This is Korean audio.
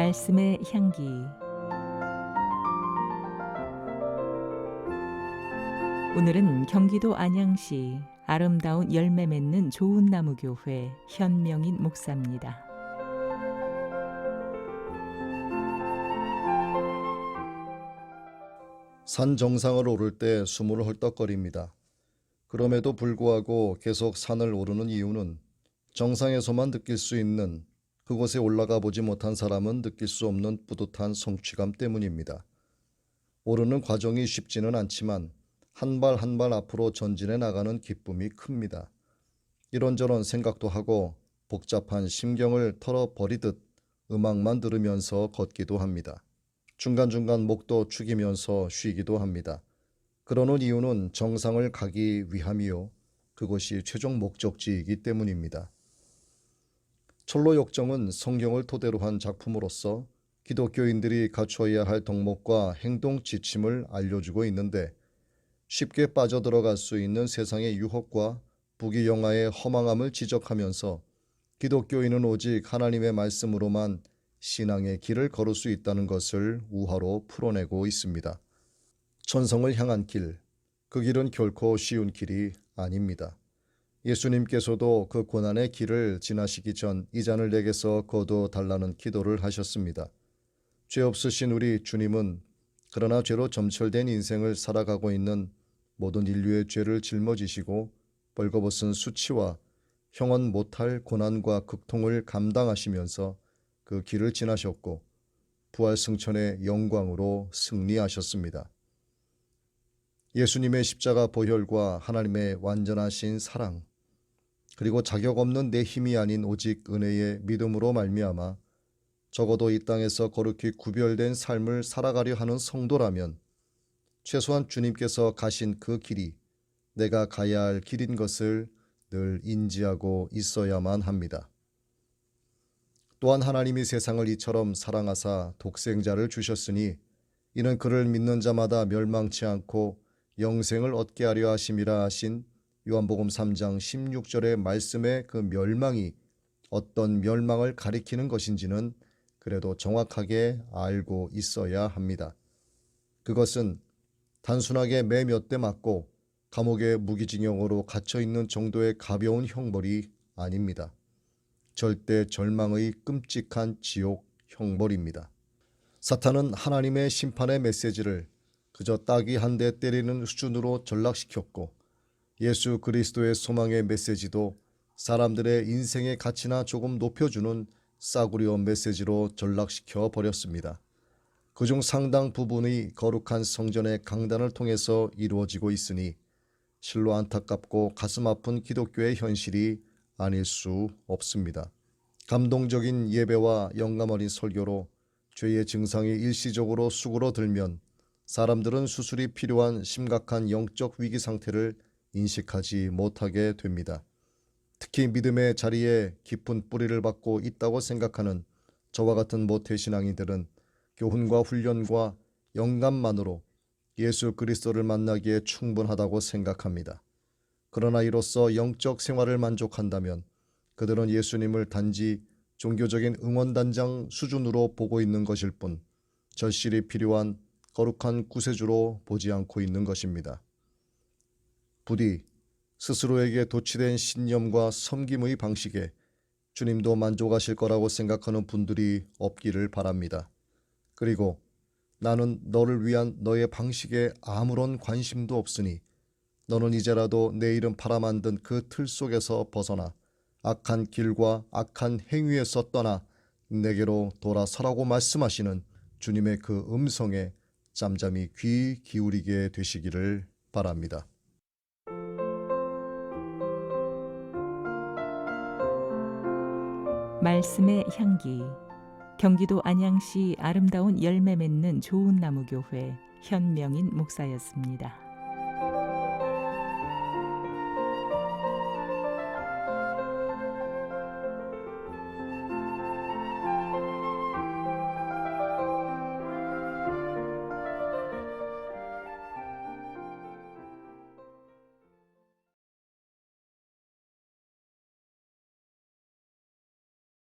말씀의 향기 오늘은 경기도 안양시 아름다운 열매 맺는 좋은 나무 교회 현명인 목사입니다. 산 정상을 오를 때 숨을 헐떡거립니다. 그럼에도 불구하고 계속 산을 오르는 이유는 정상에서만 느낄 수 있는 그곳에 올라가 보지 못한 사람은 느낄 수 없는 뿌듯한 성취감 때문입니다. 오르는 과정이 쉽지는 않지만 한 발 한 발 앞으로 전진해 나가는 기쁨이 큽니다. 이런저런 생각도 하고 복잡한 심경을 털어버리듯 음악만 들으면서 걷기도 합니다. 중간중간 목도 축이면서 쉬기도 합니다. 그러는 이유는 정상을 가기 위함이요. 그것이 최종 목적지이기 때문입니다. 철로 역정은 성경을 토대로 한 작품으로서 기독교인들이 갖춰야 할 덕목과 행동 지침을 알려주고 있는데 쉽게 빠져들어갈 수 있는 세상의 유혹과 부귀 영화의 허망함을 지적하면서 기독교인은 오직 하나님의 말씀으로만 신앙의 길을 걸을 수 있다는 것을 우화로 풀어내고 있습니다. 천성을 향한 길, 그 길은 결코 쉬운 길이 아닙니다. 예수님께서도 그 고난의 길을 지나시기 전 이 잔을 내게서 거둬 달라는 기도를 하셨습니다. 죄 없으신 우리 주님은 그러나 죄로 점철된 인생을 살아가고 있는 모든 인류의 죄를 짊어지시고 벌거벗은 수치와 형언 못할 고난과 극통을 감당하시면서 그 길을 지나셨고 부활 승천의 영광으로 승리하셨습니다. 예수님의 십자가 보혈과 하나님의 완전하신 사랑 그리고 자격 없는 내 힘이 아닌 오직 은혜의 믿음으로 말미암아 적어도 이 땅에서 거룩히 구별된 삶을 살아가려 하는 성도라면 최소한 주님께서 가신 그 길이 내가 가야 할 길인 것을 늘 인지하고 있어야만 합니다. 또한 하나님이 세상을 이처럼 사랑하사 독생자를 주셨으니 이는 그를 믿는 자마다 멸망치 않고 영생을 얻게 하려 하심이라 하신 요한복음 3장 16절의 말씀의 그 멸망이 어떤 멸망을 가리키는 것인지는 그래도 정확하게 알고 있어야 합니다. 그것은 단순하게 매 몇 대 맞고 감옥의 무기징역으로 갇혀 있는 정도의 가벼운 형벌이 아닙니다. 절대 절망의 끔찍한 지옥 형벌입니다. 사탄은 하나님의 심판의 메시지를 그저 따기 한대 때리는 수준으로 전락시켰고 예수 그리스도의 소망의 메시지도 사람들의 인생의 가치나 조금 높여주는 싸구려 메시지로 전락시켜 버렸습니다. 그중 상당 부분이 거룩한 성전의 강단을 통해서 이루어지고 있으니 실로 안타깝고 가슴 아픈 기독교의 현실이 아닐 수 없습니다. 감동적인 예배와 영감 어린 설교로 죄의 증상이 일시적으로 수그러들면 사람들은 수술이 필요한 심각한 영적 위기 상태를 인식하지 못하게 됩니다. 특히 믿음의 자리에 깊은 뿌리를 받고 있다고 생각하는 저와 같은 모태신앙이들은 교훈과 훈련과 영감만으로 예수 그리스도를 만나기에 충분하다고 생각합니다. 그러나 이로써 영적 생활을 만족한다면 그들은 예수님을 단지 종교적인 응원단장 수준으로 보고 있는 것일 뿐 절실히 필요한 거룩한 구세주로 보지 않고 있는 것입니다. 부디 스스로에게 도취된 신념과 섬김의 방식에 주님도 만족하실 거라고 생각하는 분들이 없기를 바랍니다. 그리고 나는 너를 위한 너의 방식에 아무런 관심도 없으니 너는 이제라도 내 이름 팔아 만든 그 틀 속에서 벗어나 악한 길과 악한 행위에서 떠나 내게로 돌아서라고 말씀하시는 주님의 그 음성에 잠잠히 귀 기울이게 되시기를 바랍니다. 말씀의 향기 경기도 안양시 아름다운 열매 맺는 좋은 나무 교회 현명인 목사였습니다.